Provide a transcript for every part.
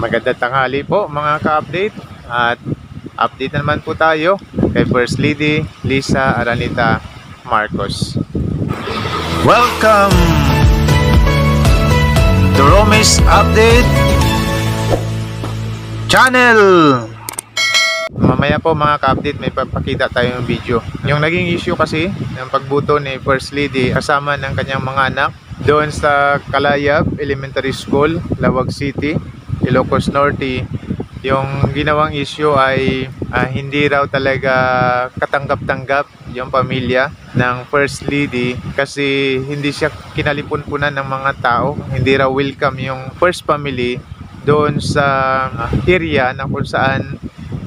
Magandang tanghali po mga ka-update at update na naman po tayo kay First Lady Lisa Aranita Marcos. Welcome to Romis Update Channel! Mamaya po mga ka-update may papakita tayo ng video. Yung naging issue kasi ng pagbuto ni First Lady kasama ng kanyang mga anak doon sa Kalayab Elementary School, Lawag City, Ilocos Norte. Yung ginawang issue ay ah, hindi raw talaga katanggap-tanggap yung pamilya ng First Lady kasi hindi siya kinalipunpunan ng mga tao. Hindi raw welcome yung first family doon sa ah, area na kung saan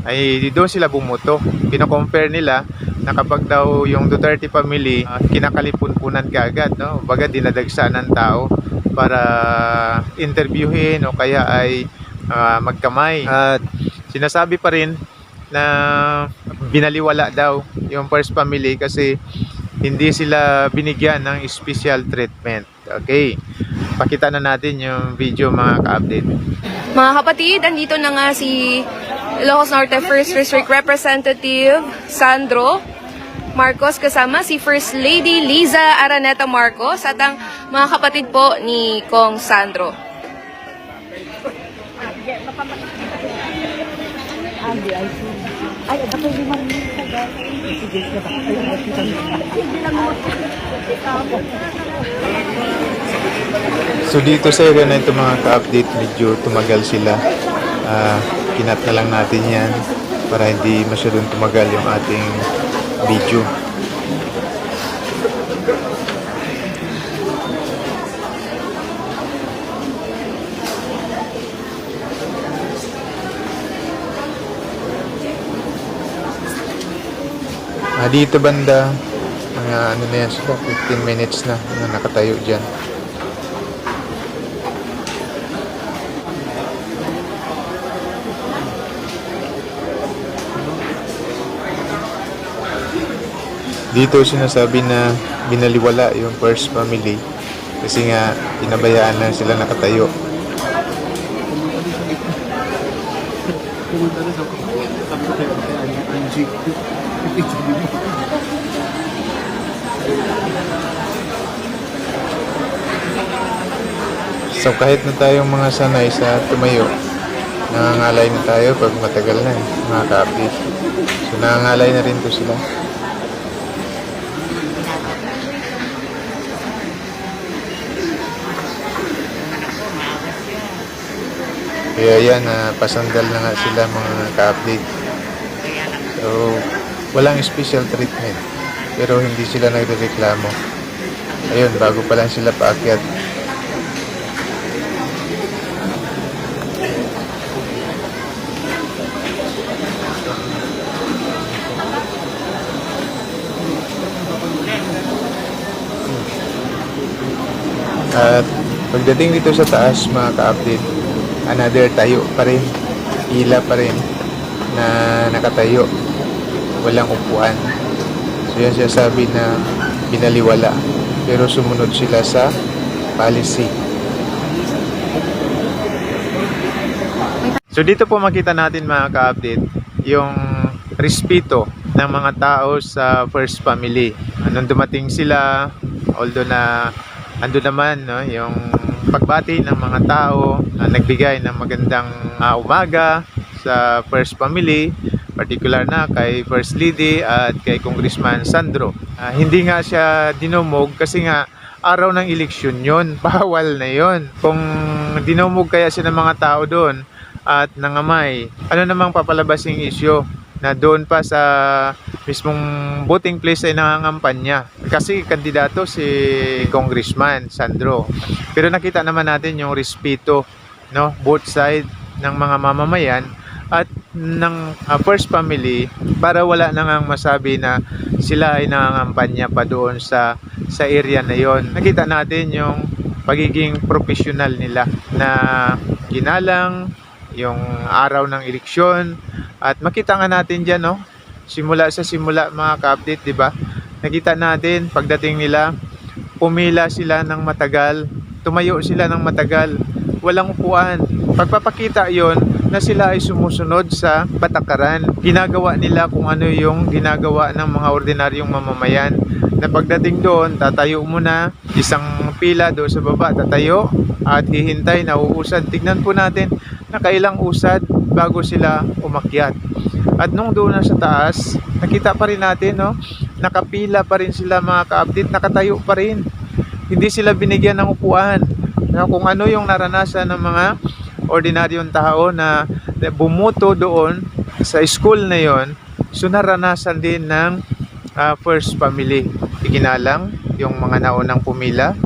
ay doon sila bumuto. Pino-compare nila na kapag daw yung Duterte family uh, kinakalipunpunan kaagad, no? Baga dinadagsa ng tao para interviewin o kaya ay ah, magkamay. At sinasabi pa rin na binaliwala daw yung first family kasi hindi sila binigyan ng special treatment. Okay. Pakita na natin yung video mga ka-update. Mga kapatid, andito na nga si Ilocos Norte First District Representative Sandro Marcos kasama si First Lady Liza Araneta Marcos at ang mga kapatid po ni Kong Sandro. So dito sa area na ito mga ka-update, medyo tumagal sila. Ah, kinat na lang natin yan para hindi masyadong tumagal yung ating video. Ah, dito banda, mga ano na yan sila, 15 minutes na na nakatayo dyan. Dito sinasabi na binaliwala yung first family kasi nga pinabayaan lang sila nakatayo. Na sa sabi ko kay. So kahit na tayong mga sanay sa tumayo, nangangalay na tayo pag matagal na eh, mga ka-update. So nangangalay na rin to sila. Kaya yan, ah, pasandal na nga sila mga ka-update. So, walang special treatment. Pero hindi sila nagreklamo. Ayun, bago pa lang sila paakyat. At pagdating dito sa taas mga ka-update, another tayo pa rin, pila pa rin na nakatayo, walang upuan. So yan siya sabi na binaliwala, pero sumunod sila sa policy. So dito po makita natin mga ka-update yung respeto ng mga tao sa first family. Nung dumating sila, although na ando naman no, yung pagbati ng mga tao na nagbigay ng magandang ah, umaga sa first family, particular na kay First Lady at kay Congressman Sandro. Ah, hindi nga siya dinumog kasi nga araw ng eleksyon yon bawal na yon kung dinumog kaya siya ng mga tao doon at nangamay ano namang papalabas yung issue na doon pa sa mismong voting place ay nangangampanya. Kasi kandidato si Congressman Sandro. Pero nakita naman natin yung respeto no both side ng mga mamamayan at ng uh, first family para wala nang ang masabi na sila ay nangangampanya pa doon sa sa area na yon. Nakita natin yung pagiging professional nila na ginalang yung araw ng eleksyon at makita nga natin dyan no simula sa simula mga ka-update di ba nakita natin pagdating nila pumila sila ng matagal tumayo sila ng matagal walang upuan. Pagpapakita yon na sila ay sumusunod sa patakaran. Ginagawa nila kung ano yung ginagawa ng mga ordinaryong mamamayan. Na pagdating doon, tatayo muna, isang pila doon sa baba, tatayo at hihintay na uusad. Tignan po natin na kailang usad bago sila umakyat. At nung doon na sa taas, nakita pa rin natin, no? Nakapila pa rin sila mga ka-update, nakatayo pa rin. Hindi sila binigyan ng upuan. Kung ano yung naranasan ng mga ordinaryong tao na, bumuto doon sa school na yon, so naranasan din ng ah, first family. Ikinalang yung mga naunang pumila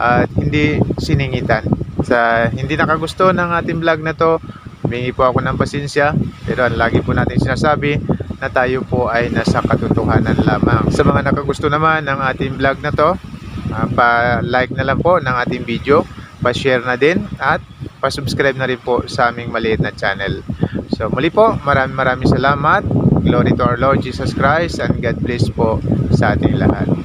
at hindi siningitan. Sa hindi nakagusto ng ating vlog na to, humingi po ako ng pasensya pero ang lagi po natin sinasabi na tayo po ay nasa katotohanan lamang. Sa mga nakagusto naman ng ating vlog na to, ah, pa-like na lang po ng ating video, pa-share na din at pa-subscribe na rin po sa aming maliit na channel. So muli po, maraming maraming salamat. Glory to our Lord Jesus Christ and God bless po sa ating lahat.